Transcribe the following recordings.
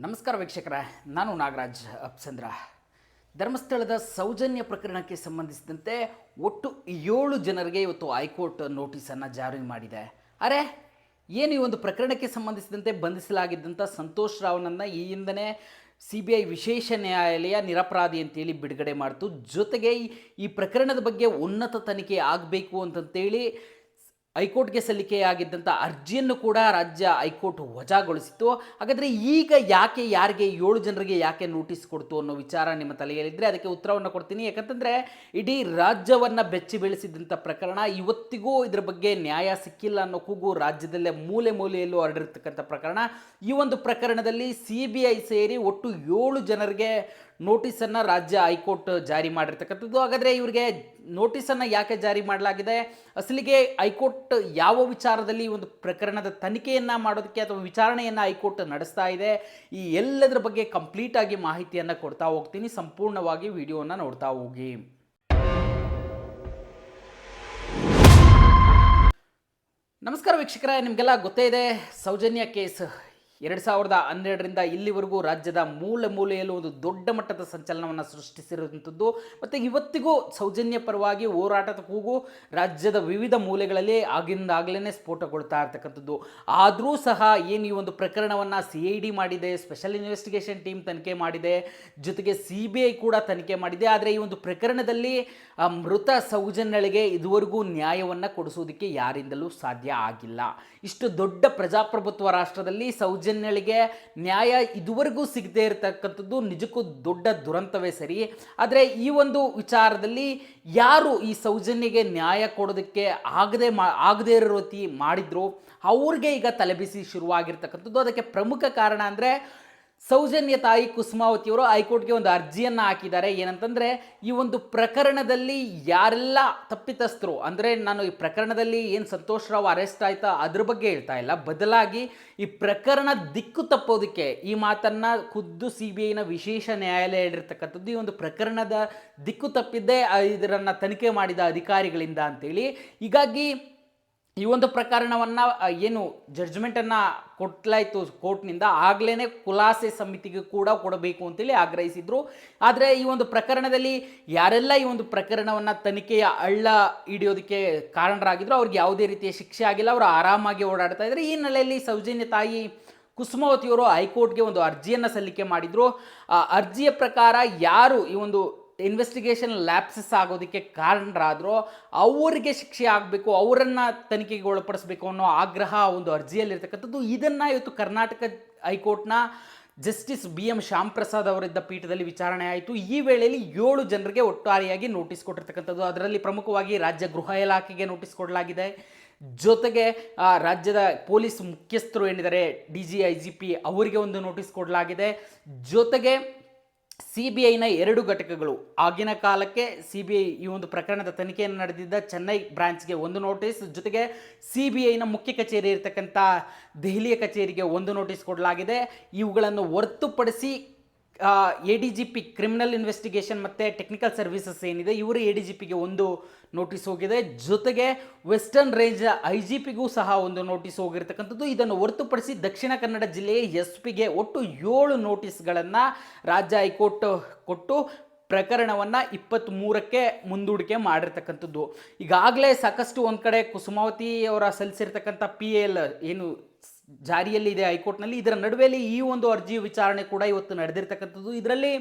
ನಮಸ್ಕಾರ ವೀಕ್ಷಕರೇ, ನಾನು ನಾಗರಾಜ್ ಅಪ್ಸಂದ್ರ. ಧರ್ಮಸ್ಥಳದ ಸೌಜನ್ಯ ಪ್ರಕರಣಕ್ಕೆ ಸಂಬಂಧಿಸಿದಂತೆ ಒಟ್ಟು ಏಳು ಜನರಿಗೆ ಇವತ್ತು ಹೈಕೋರ್ಟ್ ನೋಟಿಸನ್ನು ಜಾರಿ ಮಾಡಿದೆ. ಅರೆ, ಏನು ಈ ಒಂದು ಪ್ರಕರಣಕ್ಕೆ ಸಂಬಂಧಿಸಿದಂತೆ ಬಂಧಿಸಲಾಗಿದ್ದಂಥ ಸಂತೋಷ್ ರಾವ್ನನ್ನು ಈ ಹಿಂದನೇ ಸಿ ಬಿ ಐ ವಿಶೇಷ ನ್ಯಾಯಾಲಯ ನಿರಪರಾಧಿ ಅಂತೇಳಿ ಬಿಡುಗಡೆ ಮಾಡಿತು. ಜೊತೆಗೆ ಈ- ಪ್ರಕರಣದ ಬಗ್ಗೆ ಉನ್ನತ ತನಿಖೆ ಆಗಬೇಕು ಅಂತಂತೇಳಿ ಹೈಕೋರ್ಟ್ಗೆ ಸಲ್ಲಿಕೆಯಾಗಿದ್ದಂಥ ಅರ್ಜಿಯನ್ನು ಕೂಡ ರಾಜ್ಯ ಹೈಕೋರ್ಟ್ ವಜಾಗೊಳಿಸಿತ್ತು. ಹಾಗಾದರೆ ಈಗ ಯಾಕೆ, ಯಾರಿಗೆ, ಏಳು ಜನರಿಗೆ ಯಾಕೆ ನೋಟಿಸ್ ಕೊಡ್ತು ಅನ್ನೋ ವಿಚಾರ ನಿಮ್ಮ ತಲೆಯಲ್ಲಿದ್ದರೆ ಅದಕ್ಕೆ ಉತ್ತರವನ್ನು ಕೊಡ್ತೀನಿ. ಯಾಕಂತಂದರೆ ಇಡೀ ರಾಜ್ಯವನ್ನು ಬೆಚ್ಚಿ ಬೀಳಿಸಿದಂಥ ಪ್ರಕರಣ ಇವತ್ತಿಗೂ ಇದರ ಬಗ್ಗೆ ನ್ಯಾಯ ಸಿಕ್ಕಿಲ್ಲ ಅನ್ನೋ ಕೂಗು ರಾಜ್ಯದಲ್ಲೇ ಮೂಲೆ ಮೂಲೆಯಲ್ಲೂ ಹರಡಿರ್ತಕ್ಕಂಥ ಪ್ರಕರಣ. ಈ ಒಂದು ಪ್ರಕರಣದಲ್ಲಿ ಸಿ ಬಿ ಐ ಸೇರಿ ಒಟ್ಟು ಏಳು ಜನರಿಗೆ ನೋಟಿಸನ್ನು ರಾಜ್ಯ ಹೈಕೋರ್ಟ್ ಜಾರಿ ಮಾಡಿರ್ತಕ್ಕಂಥದ್ದು. ಹಾಗಾದರೆ ಇವರಿಗೆ ನೋಟಿಸನ್ನು ಯಾಕೆ ಜಾರಿ ಮಾಡಲಾಗಿದೆ? ಅಸಲಿಗೆ ಹೈಕೋರ್ಟ್ ಯಾವ ವಿಚಾರದಲ್ಲಿ ಒಂದು ಪ್ರಕರಣದ ತನಿಖೆಯನ್ನು ಮಾಡೋದಕ್ಕೆ ಅಥವಾ ವಿಚಾರಣೆಯನ್ನು ಹೈಕೋರ್ಟ್ ನಡೆಸ್ತಾ ಇದೆ? ಈ ಎಲ್ಲದರ ಬಗ್ಗೆ ಕಂಪ್ಲೀಟ್ ಆಗಿ ಮಾಹಿತಿಯನ್ನು ಕೊಡ್ತಾ ಹೋಗ್ತೀನಿ. ಸಂಪೂರ್ಣವಾಗಿ ವಿಡಿಯೋನ ನೋಡ್ತಾ ಹೋಗಿ. ನಮಸ್ಕಾರ ವೀಕ್ಷಕರೇ, ನಿಮಗೆಲ್ಲ ಗೊತ್ತೇ ಇದೆ. ಸೌಜನ್ಯ ಕೇಸ್ ಎರಡು ಸಾವಿರದ ಹನ್ನೆರಡರಿಂದ ಇಲ್ಲಿವರೆಗೂ ರಾಜ್ಯದ ಮೂಲೆ ಮೂಲೆಯಲ್ಲೂ ಒಂದು ದೊಡ್ಡ ಮಟ್ಟದ ಸಂಚಲನವನ್ನು ಸೃಷ್ಟಿಸಿರುವಂಥದ್ದು ಮತ್ತು ಇವತ್ತಿಗೂ ಸೌಜನ್ಯ ಪರವಾಗಿ ಹೋರಾಟದ ಕೂಗು ರಾಜ್ಯದ ವಿವಿಧ ಮೂಲೆಗಳಲ್ಲಿ ಆಗಿಂದಾಗಲೇ ಸ್ಫೋಟಗೊಳ್ತಾ ಇರ್ತಕ್ಕಂಥದ್ದು. ಆದರೂ ಸಹ ಏನು ಈ ಒಂದು ಪ್ರಕರಣವನ್ನು ಸಿ ಐ ಡಿ ಮಾಡಿದೆ, ಸ್ಪೆಷಲ್ ಇನ್ವೆಸ್ಟಿಗೇಷನ್ ಟೀಮ್ ತನಿಖೆ ಮಾಡಿದೆ, ಜೊತೆಗೆ ಸಿ ಬಿ ಐ ಕೂಡ ತನಿಖೆ ಮಾಡಿದೆ. ಆದರೆ ಈ ಒಂದು ಪ್ರಕರಣದಲ್ಲಿ ಮೃತ ಸೌಜನ್ಯಳಿಗೆ ಇದುವರೆಗೂ ನ್ಯಾಯವನ್ನು ಕೊಡಿಸೋದಕ್ಕೆ ಯಾರಿಂದಲೂ ಸಾಧ್ಯ ಆಗಿಲ್ಲ. ಇಷ್ಟು ದೊಡ್ಡ ಪ್ರಜಾಪ್ರಭುತ್ವ ರಾಷ್ಟ್ರದಲ್ಲಿ ಸೌಜನ್ಯಳಿಗೆ ನ್ಯಾಯ ಇದುವರೆಗೂ ಸಿಗದೇ ಇರತಕ್ಕಂಥದ್ದು ನಿಜಕ್ಕೂ ದೊಡ್ಡ ದುರಂತವೇ ಸರಿ. ಆದರೆ ಈ ಒಂದು ವಿಚಾರದಲ್ಲಿ ಯಾರು ಈ ಸೌಜನ್ಯಗೆ ನ್ಯಾಯ ಕೊಡೋದಕ್ಕೆ ಆಗದೆ ಮಾ, ಆಗದೇ ಇರೋ ಮಾಡಿದ್ರು? ಅವ್ರಿಗೆ ಈಗ ತಲೆಬಿಸಿ ಶುರುವಾಗಿರ್ತಕ್ಕಂಥದ್ದು. ಅದಕ್ಕೆ ಪ್ರಮುಖ ಕಾರಣ ಅಂದರೆ ಸೌಜನ್ಯ ತಾಯಿ ಕುಸುಮಾವತಿಯವರು ಹೈಕೋರ್ಟ್ಗೆ ಒಂದು ಅರ್ಜಿಯನ್ನು ಹಾಕಿದ್ದಾರೆ. ಏನಂತಂದರೆ, ಈ ಒಂದು ಪ್ರಕರಣದಲ್ಲಿ ಯಾರೆಲ್ಲ ತಪ್ಪಿತಸ್ಥರು, ಅಂದರೆ ನಾನು ಈ ಪ್ರಕರಣದಲ್ಲಿ ಏನು ಸಂತೋಷ್ ರಾವ್ ಅರೆಸ್ಟ್ ಆಯ್ತಾ, ಅದ್ರ ಬಗ್ಗೆ ಹೇಳ್ತಾ ಇಲ್ಲ. ಬದಲಾಗಿ ಈ ಪ್ರಕರಣ ದಿಕ್ಕು ತಪ್ಪೋದಕ್ಕೆ ಈ ಮಾತನ್ನು ಖುದ್ದು ಸಿ ಬಿ ಐನ ವಿಶೇಷ ನ್ಯಾಯಾಲಯ ಹೇಳಿರ್ತಕ್ಕಂಥದ್ದು ಈ ಒಂದು ಪ್ರಕರಣದ ದಿಕ್ಕು ತಪ್ಪಿದ್ದೇ ಇದರನ್ನು ತನಿಖೆ ಮಾಡಿದ ಅಧಿಕಾರಿಗಳಿಂದ ಅಂತೇಳಿ. ಹೀಗಾಗಿ ಈ ಒಂದು ಪ್ರಕರಣವನ್ನು ಏನು ಜಡ್ಜ್ಮೆಂಟನ್ನು ಕೊಟ್ಲಾಯಿತು ಕೋರ್ಟ್ನಿಂದ ಆಗಲೇ ಕುಲಾಸೆ ಸಮಿತಿಗೆ ಕೂಡ ಕೊಡಬೇಕು ಅಂತೇಳಿ ಆಗ್ರಹಿಸಿದರು. ಆದರೆ ಈ ಒಂದು ಪ್ರಕರಣದಲ್ಲಿ ಯಾರೆಲ್ಲ ಈ ಒಂದು ಪ್ರಕರಣವನ್ನು ತನಿಖೆಯ ಹಳ್ಳ ಹಿಡಿಯೋದಕ್ಕೆ ಕಾರಣರಾಗಿದ್ದರು ಅವ್ರಿಗೆ ಯಾವುದೇ ರೀತಿಯ ಶಿಕ್ಷೆ ಆಗಿಲ್ಲ, ಅವರು ಆರಾಮಾಗಿ ಓಡಾಡ್ತಾ ಇದ್ದಾರೆ ಈ ನೆಲೆಯಲ್ಲಿ ಸೌಜನ್ಯ ತಾಯಿ ಕುಸುಮಾವತಿಯವರು ಹೈಕೋರ್ಟ್ಗೆ ಒಂದು ಅರ್ಜಿಯನ್ನು ಸಲ್ಲಿಕೆ ಮಾಡಿದರು. ಆ, ಅರ್ಜಿಯ ಪ್ರಕಾರ ಯಾರು ಈ ಒಂದು ಇನ್ವೆಸ್ಟಿಗೇಷನ್ ಲ್ಯಾಪ್ಸಸ್ ಆಗೋದಕ್ಕೆ ಕಾರಣರಾದರೂ ಅವರಿಗೆ ಶಿಕ್ಷೆ ಆಗಬೇಕು, ಅವರನ್ನು ತನಿಖೆಗೆ ಒಳಪಡಿಸಬೇಕು ಅನ್ನೋ ಆಗ್ರಹ ಒಂದು ಅರ್ಜಿಯಲ್ಲಿರ್ತಕ್ಕಂಥದ್ದು. ಇದನ್ನು ಇವತ್ತು ಕರ್ನಾಟಕ ಹೈಕೋರ್ಟ್ನ justice B M Shyam Prasad ಅವರಿದ್ದ ಪೀಠದಲ್ಲಿ ವಿಚಾರಣೆ ಆಯಿತು. ಈ ವೇಳೆಯಲ್ಲಿ ಏಳು ಜನರಿಗೆ ಒಟ್ಟಾರೆಯಾಗಿ ನೋಟಿಸ್ ಕೊಟ್ಟಿರ್ತಕ್ಕಂಥದ್ದು. ಅದರಲ್ಲಿ ಪ್ರಮುಖವಾಗಿ ರಾಜ್ಯ ಗೃಹ ಇಲಾಖೆಗೆ ನೋಟಿಸ್ ಕೊಡಲಾಗಿದೆ. ಜೊತೆಗೆ ರಾಜ್ಯದ ಪೊಲೀಸ್ ಮುಖ್ಯಸ್ಥರು ಏನಿದ್ದಾರೆ, D G I G P ಅವರಿಗೆ ಒಂದು ನೋಟಿಸ್ ಕೊಡಲಾಗಿದೆ. ಜೊತೆಗೆ ಸಿ ಬಿ ಐನ ಎರಡು ಘಟಕಗಳು. ಆಗಿನ ಕಾಲಕ್ಕೆ ಸಿ ಬಿ ಐ ಈ ಒಂದು ಪ್ರಕರಣದ ತನಿಖೆಯನ್ನು ನಡೆದಿದ್ದ ಚೆನ್ನೈ ಬ್ರಾಂಚ್ಗೆ ಒಂದು ನೋಟಿಸ್, ಜೊತೆಗೆ ಸಿ ಬಿ ಐನ ಮುಖ್ಯ ಕಚೇರಿ ಇರತಕ್ಕಂಥ ದೆಹಲಿಯ ಕಚೇರಿಗೆ ಒಂದು ನೋಟಿಸ್ ಕೊಡಲಾಗಿದೆ. ಇವುಗಳನ್ನು ಹೊರತುಪಡಿಸಿ A D G P criminal investigation ಮತ್ತು ಟೆಕ್ನಿಕಲ್ ಸರ್ವಿಸಸ್ ಏನಿದೆ, ಇವರು ಎ ಡಿ ಜಿ ಪಿಗೆ ಒಂದು ನೋಟಿಸ್ ಹೋಗಿದೆ. ಜೊತೆಗೆ ವೆಸ್ಟರ್ನ್ ರೇಂಜ್ ಐ ಜಿ ಪಿಗೂ ಸಹ ಒಂದು ನೋಟಿಸ್ ಹೋಗಿರ್ತಕ್ಕಂಥದ್ದು. ಇದನ್ನು ಹೊರತುಪಡಿಸಿ ದಕ್ಷಿಣ ಕನ್ನಡ ಜಿಲ್ಲೆಯ ಎಸ್ ಪಿಗೆ ಒಟ್ಟು ಏಳು ನೋಟಿಸ್ಗಳನ್ನು ರಾಜ್ಯ ಹೈಕೋರ್ಟ್ ಕೊಟ್ಟು ಪ್ರಕರಣವನ್ನು ಇಪ್ಪತ್ತ್ಮೂರಕ್ಕೆ ಮುಂದೂಡಿಕೆ ಮಾಡಿರ್ತಕ್ಕಂಥದ್ದು. ಈಗಾಗಲೇ ಸಾಕಷ್ಟು ಒಂದು ಕಡೆ ಕುಸುಮಾವತಿ ಅವರ ಸಲ್ಲಿಸಿರ್ತಕ್ಕಂಥ ಪಿ ಎಲ್ ಏನು ಜಾರಿಯಲ್ಲಿದೆ ಹೈಕೋರ್ಟ್ನಲ್ಲಿ. ಇದರ ನಡುವೆಯಲ್ಲಿ ಈ ಒಂದು ಅರ್ಜಿ ವಿಚಾರಣೆ ಕೂಡ ಇವತ್ತು ನಡೆದಿರ್ತಕ್ಕಂಥದ್ದು. ಇದರಲ್ಲಿ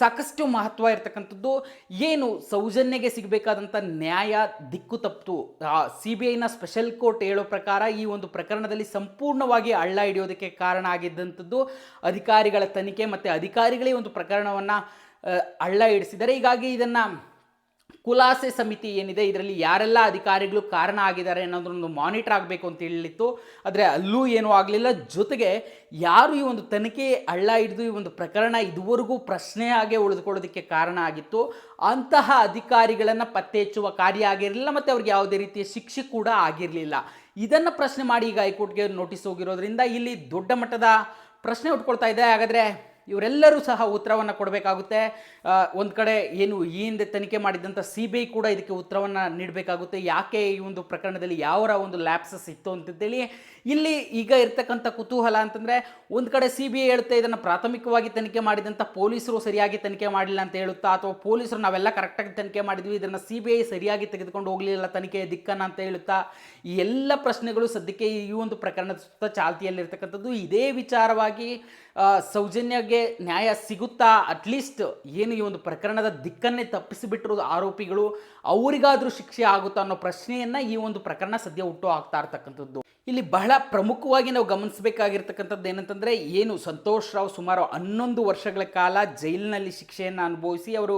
ಸಾಕಷ್ಟು ಮಹತ್ವ ಇರತಕ್ಕಂಥದ್ದು. ಏನು ಸೌಜನ್ಯಗೆ ಸಿಗಬೇಕಾದಂಥ ನ್ಯಾಯ ದಿಕ್ಕು ತಪ್ಪಿತು ಸಿ ಬಿ ಐನ ಸ್ಪೆಷಲ್ ಕೋರ್ಟ್ ಹೇಳೋ ಪ್ರಕಾರ ಈ ಒಂದು ಪ್ರಕರಣದಲ್ಲಿ ಸಂಪೂರ್ಣವಾಗಿ ಹಳ್ಳ ಹಿಡಿಯೋದಕ್ಕೆ ಕಾರಣ ಆಗಿದ್ದಂಥದ್ದು. ಅಧಿಕಾರಿಗಳ ತನಿಖೆ ಮತ್ತು ಅಧಿಕಾರಿಗಳೇ ಒಂದು ಪ್ರಕರಣವನ್ನು ಹಳ್ಳ ಹಿಡಿಸಿದ್ದಾರೆ. ಹೀಗಾಗಿ ಇದನ್ನು ಖುಲಾಸೆ ಸಮಿತಿ ಏನಿದೆ, ಇದರಲ್ಲಿ ಯಾರೆಲ್ಲ ಅಧಿಕಾರಿಗಳು ಕಾರಣ ಆಗಿದ್ದಾರೆ ಅನ್ನೋದೊಂದು ಮಾನಿಟರ್ ಆಗಬೇಕು ಅಂತ ಹೇಳಿತ್ತು. ಆದರೆ ಅಲ್ಲೂ ಏನೂ ಆಗಲಿಲ್ಲ. ಜೊತೆಗೆ ಯಾರು ಈ ಒಂದು ತನಿಖೆ ಹಳ್ಳ ಹಿಡಿದು ಈ ಒಂದು ಪ್ರಕರಣ ಇದುವರೆಗೂ ಪ್ರಶ್ನೆಯಾಗೆ ಉಳಿದುಕೊಳ್ಳೋದಕ್ಕೆ ಕಾರಣ ಆಗಿತ್ತು. ಅಂತಹ ಅಧಿಕಾರಿಗಳನ್ನು ಪತ್ತೆ ಹಚ್ಚುವ ಕಾರ್ಯ ಆಗಿರಲಿಲ್ಲ, ಮತ್ತು ಅವ್ರಿಗೆ ಯಾವುದೇ ರೀತಿಯ ಶಿಕ್ಷೆ ಕೂಡ ಆಗಿರಲಿಲ್ಲ. ಇದನ್ನು ಪ್ರಶ್ನೆ ಮಾಡಿ ಈಗ ಹೈಕೋರ್ಟ್ಗೆ ನೋಟಿಸ್ ಹೋಗಿರೋದ್ರಿಂದ ಇಲ್ಲಿ ದೊಡ್ಡ ಮಟ್ಟದ ಪ್ರಶ್ನೆ ಉಟ್ಕೊಳ್ತಾ ಇದೆ. ಹಾಗಾದರೆ ಇವರೆಲ್ಲರೂ ಸಹ ಉತ್ತರವನ್ನು ಕೊಡಬೇಕಾಗುತ್ತೆ. ಒಂದು ಕಡೆ ಏನು ಈ ಹಿಂದೆ ತನಿಖೆ ಮಾಡಿದಂಥ ಸಿ ಬಿ ಐ ಕೂಡ ಇದಕ್ಕೆ ಉತ್ತರವನ್ನು ನೀಡಬೇಕಾಗುತ್ತೆ. ಯಾಕೆ ಈ ಒಂದು ಪ್ರಕರಣದಲ್ಲಿ ಯಾವರ ಒಂದು ಲ್ಯಾಪ್ಸಸ್ ಇತ್ತು ಅಂತಂತೇಳಿ. ಇಲ್ಲಿ ಈಗ ಇರ್ತಕ್ಕಂಥ ಕುತೂಹಲ ಅಂತಂದರೆ ಒಂದು ಕಡೆ ಸಿ ಬಿ ಐ ಹೇಳುತ್ತೆ ಇದನ್ನು ಪ್ರಾಥಮಿಕವಾಗಿ ತನಿಖೆ ಮಾಡಿದಂಥ ಪೊಲೀಸರು ಸರಿಯಾಗಿ ತನಿಖೆ ಮಾಡಿಲ್ಲ ಅಂತ ಹೇಳುತ್ತಾ ಅಥವಾ ಪೊಲೀಸರು ನಾವೆಲ್ಲ ಕರೆಕ್ಟಾಗಿ ತನಿಖೆ ಮಾಡಿದ್ವಿ ಇದನ್ನು ಸಿ ಬಿ ಐ ಸರಿಯಾಗಿ ತೆಗೆದುಕೊಂಡು ಹೋಗಲಿಲ್ಲ ತನಿಖೆಯ ದಿಕ್ಕನ್ನು ಅಂತ ಹೇಳುತ್ತಾ ಈ ಎಲ್ಲ ಪ್ರಶ್ನೆಗಳು ಸದ್ಯಕ್ಕೆ ಈ ಒಂದು ಪ್ರಕರಣದ ಸುತ್ತ ಚಾಲ್ತಿಯಲ್ಲಿರ್ತಕ್ಕಂಥದ್ದು. ಇದೇ ವಿಚಾರವಾಗಿ ಆ, ನ್ಯಾಯ ಸಿಗುತ್ತಾ? ಅಟ್ಲೀಸ್ಟ್ ಏನು ಈ ಒಂದು ಪ್ರಕರಣದ ದಿಕ್ಕನ್ನೇ ತಪ್ಪಿಸಿಬಿಟ್ಟಿರೋದು ಆರೋಪಿಗಳು ಅವರಿಗಾದರೂ ಶಿಕ್ಷೆ ಆಗುತ್ತಾ ಅನ್ನೋ ಪ್ರಶ್ನೆಯನ್ನು ಈ ಒಂದು ಪ್ರಕರಣ ಸದ್ಯ ಹುಟ್ಟು ಆಗ್ತಾ ಇರ್ತಕ್ಕಂಥದ್ದು. ಇಲ್ಲಿ ಬಹಳ ಪ್ರಮುಖವಾಗಿ ನಾವು ಗಮನಿಸಬೇಕಾಗಿರ್ತಕ್ಕಂಥದ್ದು ಏನಂತಂದರೆ ಏನು ಸಂತೋಷ್ ರಾವ್ ಸುಮಾರು ಹನ್ನೊಂದು ವರ್ಷಗಳ ಕಾಲ ಜೈಲಿನಲ್ಲಿ ಶಿಕ್ಷೆಯನ್ನು ಅನುಭವಿಸಿ ಅವರು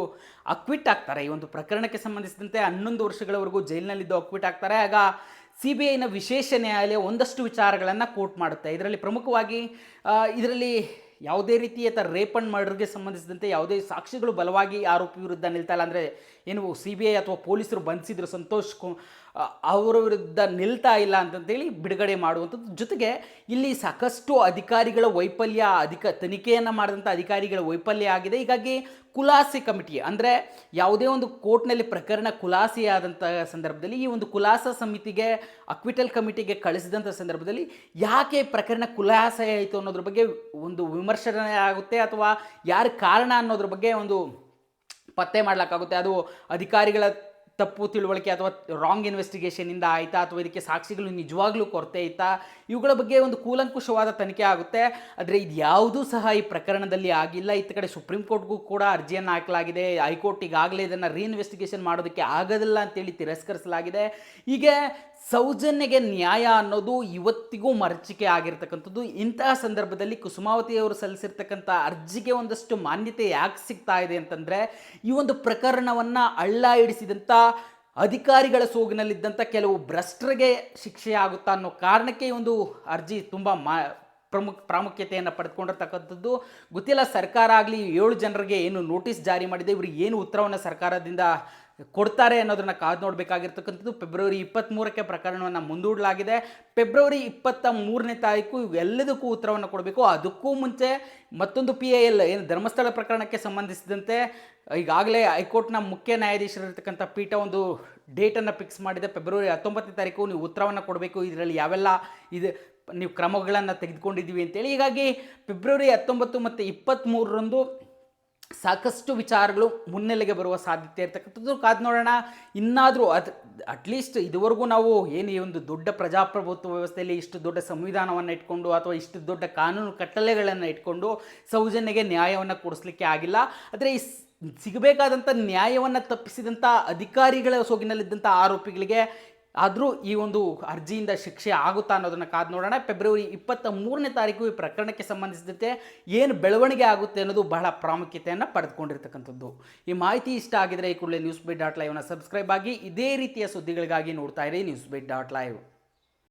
ಅಕ್ವಿಟ್ ಆಗ್ತಾರೆ. ಈ ಒಂದು ಪ್ರಕರಣಕ್ಕೆ ಸಂಬಂಧಿಸಿದಂತೆ ಹನ್ನೊಂದು ವರ್ಷಗಳವರೆಗೂ ಜೈಲಿನಲ್ಲಿದ್ದು ಅಕ್ವಿಟ್ ಆಗ್ತಾರೆ. ಆಗ ಸಿ ಬಿ ಐನ ವಿಶೇಷ ನ್ಯಾಯಾಲಯ ಒಂದಷ್ಟು ವಿಚಾರಗಳನ್ನು ಕೋರ್ಟ್ ಮಾಡುತ್ತೆ. ಇದರಲ್ಲಿ ಪ್ರಮುಖವಾಗಿ ಇದರಲ್ಲಿ ಯಾವುದೇ ರೀತಿಯ ರೇಪ್ ಅಂಡ್ ಮರ್ಡರ್ಗೆ ಸಂಬಂಧಿಸಿದಂತೆ ಯಾವುದೇ ಸಾಕ್ಷಿಗಳು ಬಲವಾಗಿ ಆರೋಪಿ ವಿರುದ್ಧ ನಿಲ್ತಾ ಇಲ್ಲ. ಅಂದರೆ ಏನು ಸಿ ಬಿ ಐ ಅಥವಾ ಪೊಲೀಸರು ಬಂಧಿಸಿದ್ರು ಸಂತೋಷ್ ಅವರ ವಿರುದ್ಧ ನಿಲ್ತಾ ಇಲ್ಲ ಅಂತಂತೇಳಿ ಬಿಡುಗಡೆ ಮಾಡುವಂಥದ್ದು. ಜೊತೆಗೆ ಇಲ್ಲಿ ಸಾಕಷ್ಟು ಅಧಿಕಾರಿಗಳ ವೈಫಲ್ಯ, ಅಧಿಕ ತನಿಖೆಯನ್ನು ಮಾಡಿದಂಥ ಅಧಿಕಾರಿಗಳ ವೈಫಲ್ಯ ಆಗಿದೆ. ಹೀಗಾಗಿ ಕುಲಾಸೆ ಕಮಿಟಿ, ಅಂದರೆ ಯಾವುದೇ ಒಂದು ಕೋರ್ಟ್ನಲ್ಲಿ ಪ್ರಕರಣ ಕುಲಾಸಿಯಾದಂಥ ಸಂದರ್ಭದಲ್ಲಿ, ಈ ಒಂದು ಕುಲಾಸ ಸಮಿತಿಗೆ ಅಕ್ವಿಟಲ್ ಕಮಿಟಿಗೆ ಕಳಿಸಿದಂಥ ಸಂದರ್ಭದಲ್ಲಿ ಯಾಕೆ ಪ್ರಕರಣ ಕುಲಾಸ ಆಯಿತು ಅನ್ನೋದ್ರ ಬಗ್ಗೆ ಒಂದು ವಿಮರ್ಶನೆ ಆಗುತ್ತೆ, ಅಥವಾ ಯಾರ ಕಾರಣ ಅನ್ನೋದ್ರ ಬಗ್ಗೆ ಒಂದು ಪತ್ತೆ ಮಾಡಲಿಕ್ಕಾಗುತ್ತೆ ಅದು ಅಧಿಕಾರಿಗಳ ತಪ್ಪು ತಿಳುವಳಿಕೆ ಅಥವಾ ರಾಂಗ್ ಇನ್ವೆಸ್ಟಿಗೇಷನಿಂದ ಆಯಿತಾ ಅಥವಾ ಇದಕ್ಕೆ ಸಾಕ್ಷಿಗಳು ನಿಜವಾಗ್ಲೂ ಕೊರತೆ ಇತ್ತಾ? ಇವುಗಳ ಬಗ್ಗೆ ಒಂದು ಕೂಲಂಕುಷವಾದ ತನಿಖೆ ಆಗುತ್ತೆ. ಆದರೆ ಇದು ಯಾವುದೂ ಸಹ ಈ ಪ್ರಕರಣದಲ್ಲಿ ಆಗಿಲ್ಲ. ಇತ್ತ ಕಡೆ ಸುಪ್ರೀಂ ಕೋರ್ಟ್ಗೂ ಕೂಡ ಅರ್ಜಿಯನ್ನು ಹಾಕಲಾಗಿದೆ. ಹೈಕೋರ್ಟ್ ಈಗಾಗಲೇ ಇದನ್ನು ರೀಇನ್ವೆಸ್ಟಿಗೇಷನ್ ಮಾಡೋದಕ್ಕೆ ಆಗೋದಿಲ್ಲ ಅಂತೇಳಿ ತಿರಸ್ಕರಿಸಲಾಗಿದೆ. ಹೀಗೆ ಸೌಜನ್ಯಗೆ ನ್ಯಾಯ ಅನ್ನೋದು ಇವತ್ತಿಗೂ ಮರಚಿಕೆ ಆಗಿರ್ತಕ್ಕಂಥದ್ದು. ಇಂತಹ ಸಂದರ್ಭದಲ್ಲಿ ಕುಸುಮಾವತಿಯವರು ಸಲ್ಲಿಸಿರ್ತಕ್ಕಂಥ ಅರ್ಜಿಗೆ ಒಂದಷ್ಟು ಮಾನ್ಯತೆ ಯಾಕೆ ಸಿಗ್ತಾ ಇದೆ ಅಂತಂದರೆ, ಈ ಒಂದು ಪ್ರಕರಣವನ್ನು ಅಳ್ಳ ಹಿಡಿಸಿದಂಥ ಅಧಿಕಾರಿಗಳ ಸೋಗಿನಲ್ಲಿದ್ದಂಥ ಕೆಲವು ಭ್ರಷ್ಟರಿಗೆ ಶಿಕ್ಷೆ ಆಗುತ್ತಾ ಅನ್ನೋ ಕಾರಣಕ್ಕೆ ಒಂದು ಅರ್ಜಿ ತುಂಬ ಮಾ, ಪ್ರಮುಖ ಪ್ರಾಮುಖ್ಯತೆಯನ್ನು ಪಡೆದುಕೊಂಡಿರ್ತಕ್ಕಂಥದ್ದು ಗೊತ್ತಿಲ್ಲ, ಸರ್ಕಾರ ಆಗಲಿ ಏಳು ಜನರಿಗೆ ಏನು ನೋಟಿಸ್ ಜಾರಿ ಮಾಡಿದೆ, ಇವ್ರಿಗೆ ಏನು ಉತ್ತರವನ್ನು ಸರ್ಕಾರದಿಂದ ಕೊಡ್ತಾರೆ ಅನ್ನೋದನ್ನು ಕಾದು ನೋಡಬೇಕಾಗಿರ್ತಕ್ಕಂಥದ್ದು ಫೆಬ್ರವರಿ ಇಪ್ಪತ್ತ್ಮೂರಕ್ಕೆ ಪ್ರಕರಣವನ್ನು ಮುಂದೂಡಲಾಗಿದೆ. ಫೆಬ್ರವರಿ ಇಪ್ಪತ್ತ ಮೂರನೇ ತಾರೀಕು ಇವೆಲ್ಲದಕ್ಕೂ ಉತ್ತರವನ್ನು ಕೊಡಬೇಕು. ಅದಕ್ಕೂ ಮುಂಚೆ ಮತ್ತೊಂದು ಪಿ ಎ ಎಲ್ ಏನು ಧರ್ಮಸ್ಥಳ ಪ್ರಕರಣಕ್ಕೆ ಸಂಬಂಧಿಸಿದಂತೆ ಈಗಾಗಲೇ ಹೈಕೋರ್ಟ್ನ ಮುಖ್ಯ ನ್ಯಾಯಾಧೀಶರಿರ್ತಕ್ಕಂಥ ಪೀಠ ಒಂದು ಡೇಟನ್ನು ಫಿಕ್ಸ್ ಮಾಡಿದೆ. ಫೆಬ್ರವರಿ ಹತ್ತೊಂಬತ್ತನೇ ತಾರೀಕು ನೀವು ಉತ್ತರವನ್ನು ಕೊಡಬೇಕು. ಇದರಲ್ಲಿ ಯಾವೆಲ್ಲ ಇದು ನೀವು ಕ್ರಮಗಳನ್ನು ತೆಗೆದುಕೊಂಡಿದ್ದೀವಿ ಅಂತೇಳಿ. ಹೀಗಾಗಿ ಫೆಬ್ರವರಿ ಹತ್ತೊಂಬತ್ತು ಮತ್ತು ಇಪ್ಪತ್ತ್ಮೂರರಂದು ಸಾಕಷ್ಟು ವಿಚಾರಗಳು ಮುನ್ನೆಲೆಗೆ ಬರುವ ಸಾಧ್ಯತೆ ಇರ್ತಕ್ಕಂಥದ್ದು. ಕಾದು ನೋಡೋಣ. ಇನ್ನಾದರೂ ಅದು ಅಟ್ಲೀಸ್ಟ್ ಇದುವರೆಗೂ ನಾವು ಏನು ಈ ಒಂದು ದೊಡ್ಡ ಪ್ರಜಾಪ್ರಭುತ್ವ ವ್ಯವಸ್ಥೆಯಲ್ಲಿ ಇಷ್ಟು ದೊಡ್ಡ ಸಂವಿಧಾನವನ್ನು ಇಟ್ಕೊಂಡು ಅಥವಾ ಇಷ್ಟು ದೊಡ್ಡ ಕಾನೂನು ಕಟ್ಟಳೆಗಳನ್ನು ಇಟ್ಕೊಂಡು ಸೌಜನ್ಯಗೆ ನ್ಯಾಯವನ್ನು ಕೊಡಿಸ್ಲಿಕ್ಕೆ ಆಗಿಲ್ಲ. ಆದರೆ ಈ ಸಿಗಬೇಕಾದಂಥ ನ್ಯಾಯವನ್ನು ತಪ್ಪಿಸಿದಂಥ ಅಧಿಕಾರಿಗಳ ಸೋಗಿನಲ್ಲಿದ್ದಂಥ ಆರೋಪಿಗಳಿಗೆ ಆದರೂ ಈ ಒಂದು ಅರ್ಜಿಯಿಂದ ಶಿಕ್ಷೆ ಆಗುತ್ತಾ ಅನ್ನೋದನ್ನು ಕಾದು ನೋಡೋಣ. ಫೆಬ್ರವರಿ ಇಪ್ಪತ್ತ ಮೂರನೇ ತಾರೀಕು ಈ ಪ್ರಕರಣಕ್ಕೆ ಸಂಬಂಧಿಸಿದಂತೆ ಏನು ಬೆಳವಣಿಗೆ ಆಗುತ್ತೆ ಅನ್ನೋದು ಬಹಳ ಪ್ರಾಮುಖ್ಯತೆಯನ್ನು ಪಡೆದುಕೊಂಡಿರ್ತಕ್ಕಂಥದ್ದು. ಈ ಮಾಹಿತಿ ಇಷ್ಟ ಆಗಿದ್ರೆ ಈ ಕೂಡಲೇ ನ್ಯೂಸ್ ಬೈಟ್ ಡಾಟ್ ಲೈವ್ನ ಸಬ್ಸ್ಕ್ರೈಬ್ ಆಗಿ ಇದೇ ರೀತಿಯ ಸುದ್ದಿಗಳಿಗಾಗಿ ನೋಡ್ತಾ ಇರಿ ನ್ಯೂಸ್ ಬೈಟ್ ಡಾಟ್ ಲೈವ್